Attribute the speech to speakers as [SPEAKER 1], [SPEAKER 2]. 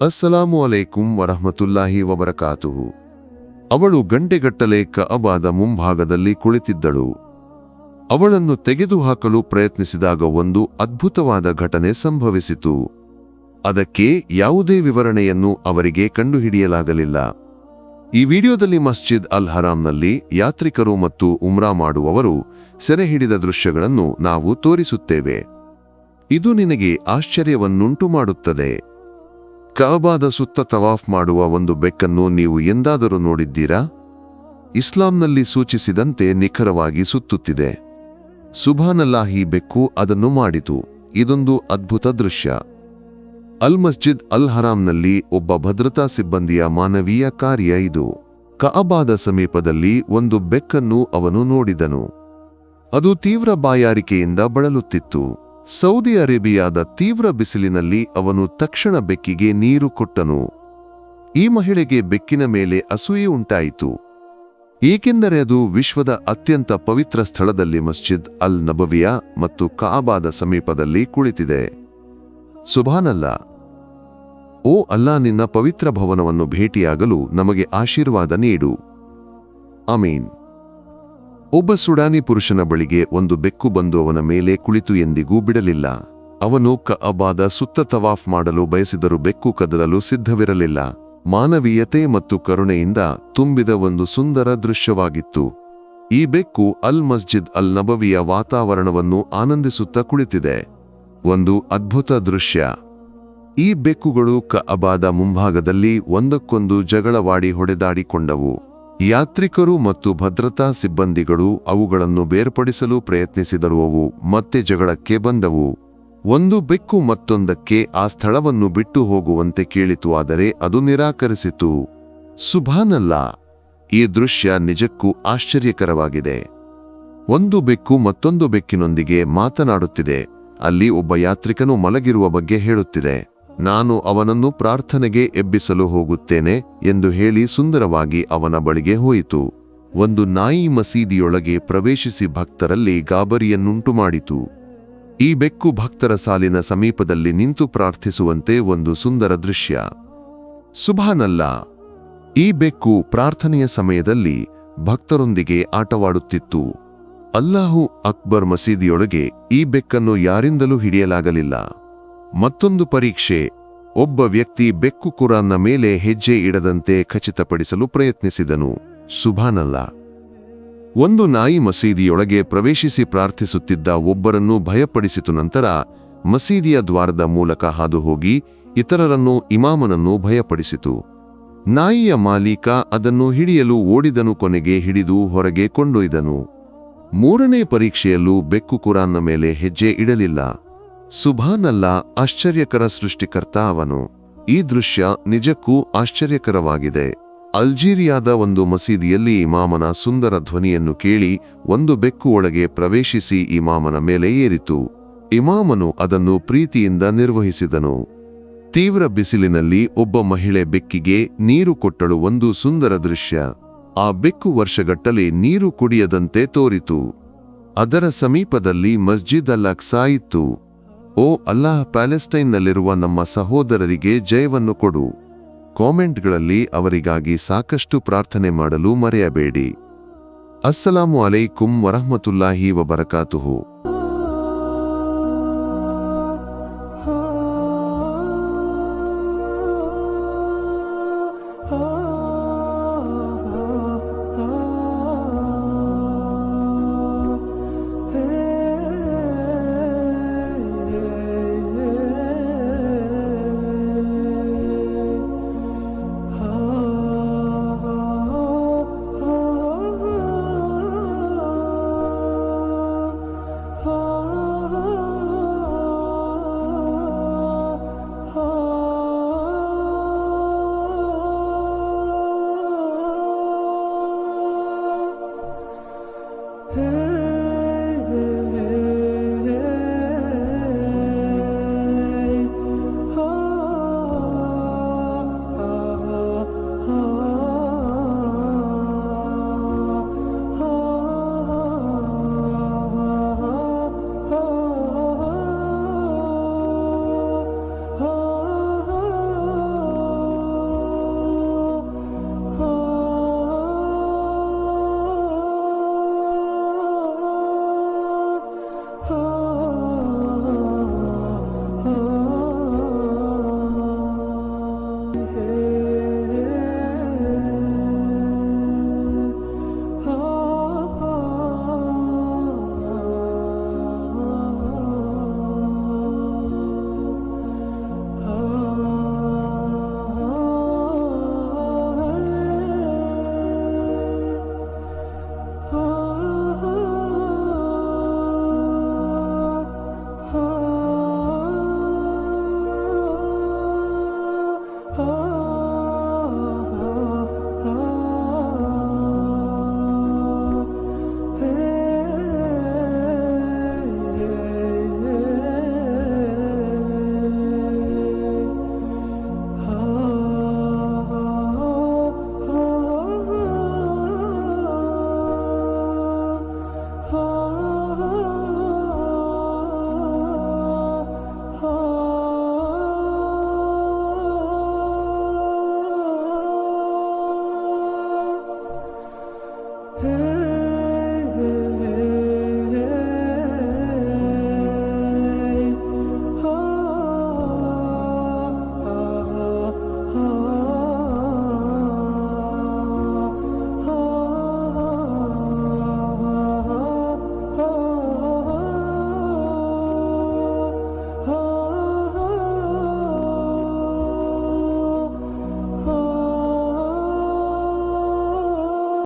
[SPEAKER 1] ಅಸ್ಸಲಾಮು ಅಲೈಕುಂ ವರಹಮತುಲ್ಲಾಹಿ ವಬರಕಾತುಹು. ಅವಳು ಗಂಟೆಗಟ್ಟಲೆ ಕಅಬಾದ ಮುಂಭಾಗದಲ್ಲಿ ಕುಳಿತಿದ್ದಳು. ಅವಳನ್ನು ತೆಗೆದುಹಾಕಲು ಪ್ರಯತ್ನಿಸಿದಾಗ ಒಂದು ಅದ್ಭುತವಾದ ಘಟನೆ ಸಂಭವಿಸಿತು. ಅದಕ್ಕೆ ಯಾವುದೇ ವಿವರಣೆಯನ್ನು ಅವರಿಗೆ ಕಂಡುಹಿಡಿಯಲಾಗಲಿಲ್ಲ. ಈ ವಿಡಿಯೋದಲ್ಲಿ ಮಸ್ಜಿದ್ ಅಲ್ ಹರಾಂನಲ್ಲಿ ಯಾತ್ರಿಕರು ಮತ್ತು ಉಮ್ರಾ ಮಾಡುವವರು ಸೆರೆ ಹಿಡಿದ ದೃಶ್ಯಗಳನ್ನು ನಾವು ತೋರಿಸುತ್ತೇವೆ. ಇದು ನಿನಗೆ ಆಶ್ಚರ್ಯವನ್ನುಂಟು ಮಾಡುತ್ತದೆ ಕಅಬಾದ ಸುತ್ತ ತವಾಫ್ ಮಾಡುವ ಒಂದು ಬೆಕ್ಕನ್ನು ನೀವು ಎಂದಾದರೂ ನೋಡಿದ್ದೀರಾ? ಇಸ್ಲಾಂನಲ್ಲಿ ಸೂಚಿಸಿದಂತೆ ನಿಖರವಾಗಿ ಸುತ್ತುತ್ತಿದೆ. ಸುಭಾನಲ್ಲಾಹಿ ಬೆಕ್ಕು ಅದನ್ನು ಮಾಡಿತು. ಇದೊಂದು ಅದ್ಭುತ ದೃಶ್ಯ. ಅಲ್ ಮಸ್ಜಿದ್ ಅಲ್ ಹರಾಂನಲ್ಲಿ ಒಬ್ಬ ಭದ್ರತಾ ಸಿಬ್ಬಂದಿಯ ಮಾನವೀಯ ಕಾರ್ಯ ಇದು. ಕಅಬಾದ ಸಮೀಪದಲ್ಲಿ ಒಂದು ಬೆಕ್ಕನ್ನು ಅವನು ನೋಡಿದನು. ಅದು ತೀವ್ರ ಬಾಯಾರಿಕೆಯಿಂದ ಬಳಲುತ್ತಿತ್ತು. ಸೌದಿ ಅರೇಬಿಯಾದ ತೀವ್ರ ಬಿಸಿಲಿನಲ್ಲಿ ಅವನು ತಕ್ಷಣ ಬೆಕ್ಕಿಗೆ ನೀರು ಕೊಟ್ಟನು. ಈ ಮಹಿಳೆಗೆ ಬೆಕ್ಕಿನ ಮೇಲೆ ಅಸೂಯೆ ಉಂಟಾಯಿತು. ಏಕೆಂದರೆ ಅದು ವಿಶ್ವದ ಅತ್ಯಂತ ಪವಿತ್ರ ಸ್ಥಳದಲ್ಲಿ ಮಸ್ಜಿದ್ ಅಲ್ ನಬವಿಯಾ ಮತ್ತು ಕಾಬಾದ ಸಮೀಪದಲ್ಲಿ ಕುಳಿತಿದೆ. ಸುಭಾನಲ್ಲ, ಓ ಅಲ್ಲಾ, ನಿನ್ನ ಪವಿತ್ರ ಭವನವನ್ನು ಭೇಟಿಯಾಗಲು ನಮಗೆ ಆಶೀರ್ವಾದ ನೀಡು. ಅಮೀನ್ ಒಬ್ಬ ಸುಡಾನಿ ಪುರುಷನ ಬಳಿಗೆ ಒಂದು ಬೆಕ್ಕು ಬಂದು ಅವನ ಮೇಲೆ ಕುಳಿತು ಎಂದಿಗೂ ಬಿಡಲಿಲ್ಲ. ಅವನು ಕಅಬಾದ ಸುತ್ತ ತವಾಫ್ ಮಾಡಲು ಬಯಸಿದರೂ ಬೆಕ್ಕು ಕದಲಲು ಸಿದ್ಧವಿರಲಿಲ್ಲ. ಮಾನವೀಯತೆ ಮತ್ತು ಕರುಣೆಯಿಂದ ತುಂಬಿದ ಒಂದು ಸುಂದರ ದೃಶ್ಯವಾಗಿತ್ತು. ಈ ಬೆಕ್ಕು ಅಲ್ ಮಸ್ಜಿದ್ ಅಲ್ ನಬವಿಯ ವಾತಾವರಣವನ್ನು ಆನಂದಿಸುತ್ತಾ ಕುಳಿತಿದೆ. ಒಂದು ಅದ್ಭುತ ದೃಶ್ಯ. ಈ ಬೆಕ್ಕುಗಳು ಕಅಬಾದ ಮುಂಭಾಗದಲ್ಲಿ ಒಂದಕ್ಕೊಂದು ಜಗಳವಾಡಿ ಹೊಡೆದಾಡಿಕೊಂಡವು. ಯಾತ್ರಿಕರು ಮತ್ತು ಭದ್ರತಾ ಸಿಬ್ಬಂದಿಗಳು ಅವುಗಳನ್ನು ಬೇರ್ಪಡಿಸಲು ಪ್ರಯತ್ನಿಸಿದರುವವು ಮತ್ತೆ ಜಗಳಕ್ಕೆ ಬಂದವು. ಒಂದು ಬೆಕ್ಕು ಮತ್ತೊಂದಕ್ಕೆ ಆ ಸ್ಥಳವನ್ನು ಬಿಟ್ಟು ಹೋಗುವಂತೆ ಕೇಳಿತು, ಆದರೆ ಅದು ನಿರಾಕರಿಸಿತು. ಸುಭಾನಲ್ಲ, ಈ ದೃಶ್ಯ ನಿಜಕ್ಕೂ ಆಶ್ಚರ್ಯಕರವಾಗಿದೆ. ಒಂದು ಬೆಕ್ಕು ಮತ್ತೊಂದು ಬೆಕ್ಕಿನೊಂದಿಗೆ ಮಾತನಾಡುತ್ತಿದೆ. ಅಲ್ಲಿ ಒಬ್ಬ ಯಾತ್ರಿಕನು ಮಲಗಿರುವ ಬಗ್ಗೆ ಹೇಳುತ್ತಿದೆ. ನಾನು ಅವನನ್ನು ಪ್ರಾರ್ಥನೆಗೆ ಎಬ್ಬಿಸಲು ಹೋಗುತ್ತೇನೆ ಎಂದು ಹೇಳಿ ಸುಂದರವಾಗಿ ಅವನ ಬಳಿಗೆ ಹೋಯಿತು. ಒಂದು ನಾಯಿ ಮಸೀದಿಯೊಳಗೆ ಪ್ರವೇಶಿಸಿ ಭಕ್ತರಲ್ಲಿ ಗಾಬರಿಯನ್ನುಂಟು ಮಾಡಿತು ಈ ಬೆಕ್ಕು ಭಕ್ತರ ಸಾಲಿನ ಸಮೀಪದಲ್ಲಿ ನಿಂತು ಪ್ರಾರ್ಥಿಸುವಂತೆ ಒಂದು ಸುಂದರ ದೃಶ್ಯ. ಸುಭಾನಲ್ಲ, ಈ ಬೆಕ್ಕು ಪ್ರಾರ್ಥನೆಯ ಸಮಯದಲ್ಲಿ ಭಕ್ತರೊಂದಿಗೆ ಆಟವಾಡುತ್ತಿತ್ತು. ಅಲ್ಲಾಹು ಅಕ್ಬರ್ ಮಸೀದಿಯೊಳಗೆ ಈ ಬೆಕ್ಕನ್ನು ಯಾರಿಂದಲೂ ಹಿಡಿಯಲಾಗಲಿಲ್ಲ. ಮತ್ತೊಂದು ಪರೀಕ್ಷೆ. ಒಬ್ಬ ವ್ಯಕ್ತಿ ಬೆಕ್ಕು ಕುರಾನ್ನ ಮೇಲೆ ಹೆಜ್ಜೆ ಇಡದಂತೆ ಖಚಿತಪಡಿಸಲು ಪ್ರಯತ್ನಿಸಿದನು. ಸುಭಾನಲ್ಲ. ಒಂದು ನಾಯಿ ಮಸೀದಿಯೊಳಗೆ ಪ್ರವೇಶಿಸಿ ಪ್ರಾರ್ಥಿಸುತ್ತಿದ್ದ ಒಬ್ಬರನ್ನು ಭಯಪಡಿಸಿತು ನಂತರ ಮಸೀದಿಯ ದ್ವಾರದ ಮೂಲಕ ಹಾದು ಹೋಗಿ ಇತರರನ್ನು ಇಮಾಮನನ್ನು ಭಯಪಡಿಸಿತು. ನಾಯಿಯ ಮಾಲೀಕ ಅದನ್ನು ಹಿಡಿಯಲು ಓಡಿದನು ಕೊನೆಗೆ ಹಿಡಿದು ಹೊರಗೆ ಕೊಂಡೊಯ್ದನು. ಮೂರನೇ ಪರೀಕ್ಷೆಯಲ್ಲೂ ಬೆಕ್ಕು ಕುರಾನ್ನ ಮೇಲೆ ಹೆಜ್ಜೆ ಇಡಲಿಲ್ಲ. ಸುಭಾನಲ್ಲ ಆಶ್ಚರ್ಯಕರ ಸೃಷ್ಟಿಕರ್ತ ಅವನು. ಈ ದೃಶ್ಯ ನಿಜಕ್ಕೂ ಆಶ್ಚರ್ಯಕರವಾಗಿದೆ. ಅಲ್ಜೀರಿಯಾದ ಒಂದು ಮಸೀದಿಯಲ್ಲಿ ಇಮಾಮನ ಸುಂದರ ಧ್ವನಿಯನ್ನು ಕೇಳಿ ಒಂದು ಬೆಕ್ಕು ಒಳಗೆ ಪ್ರವೇಶಿಸಿ ಇಮಾಮನ ಮೇಲೆ ಏರಿತು. ಇಮಾಮನು ಅದನ್ನು ಪ್ರೀತಿಯಿಂದ ನಿರ್ವಹಿಸಿದನು. ತೀವ್ರ ಬಿಸಿಲಿನಲ್ಲಿ ಒಬ್ಬ ಮಹಿಳೆ ಬೆಕ್ಕಿಗೆ ನೀರು ಕೊಟ್ಟಳು ಒಂದು ಸುಂದರ ದೃಶ್ಯ. ಆ ಬೆಕ್ಕು ವರ್ಷಗಟ್ಟಲೆ ನೀರು ಕುಡಿಯದಂತೆ ತೋರಿತು. ಅದರ ಸಮೀಪದಲ್ಲಿ ಮಸ್ಜಿದ್ ಅಲ್ ಓ ಅಲ್ಲಾಹ್ ಪ್ಯಾಲೆಸ್ಟೈನ್ನಲ್ಲಿರುವ ನಮ್ಮ ಸಹೋದರರಿಗೆ ಜಯವನ್ನು ಕೊಡು. ಕಾಮೆಂಟ್ಗಳಲ್ಲಿ ಅವರಿಗಾಗಿ ಸಾಕಷ್ಟು ಪ್ರಾರ್ಥನೆ ಮಾಡಲು ಮರೆಯಬೇಡಿ. ಅಸ್ಸಲಾಮು ಅಲೈಕುಂ ವರಹಮತುಲ್ಲಾಹಿ ವಬರಕಾತುಹು.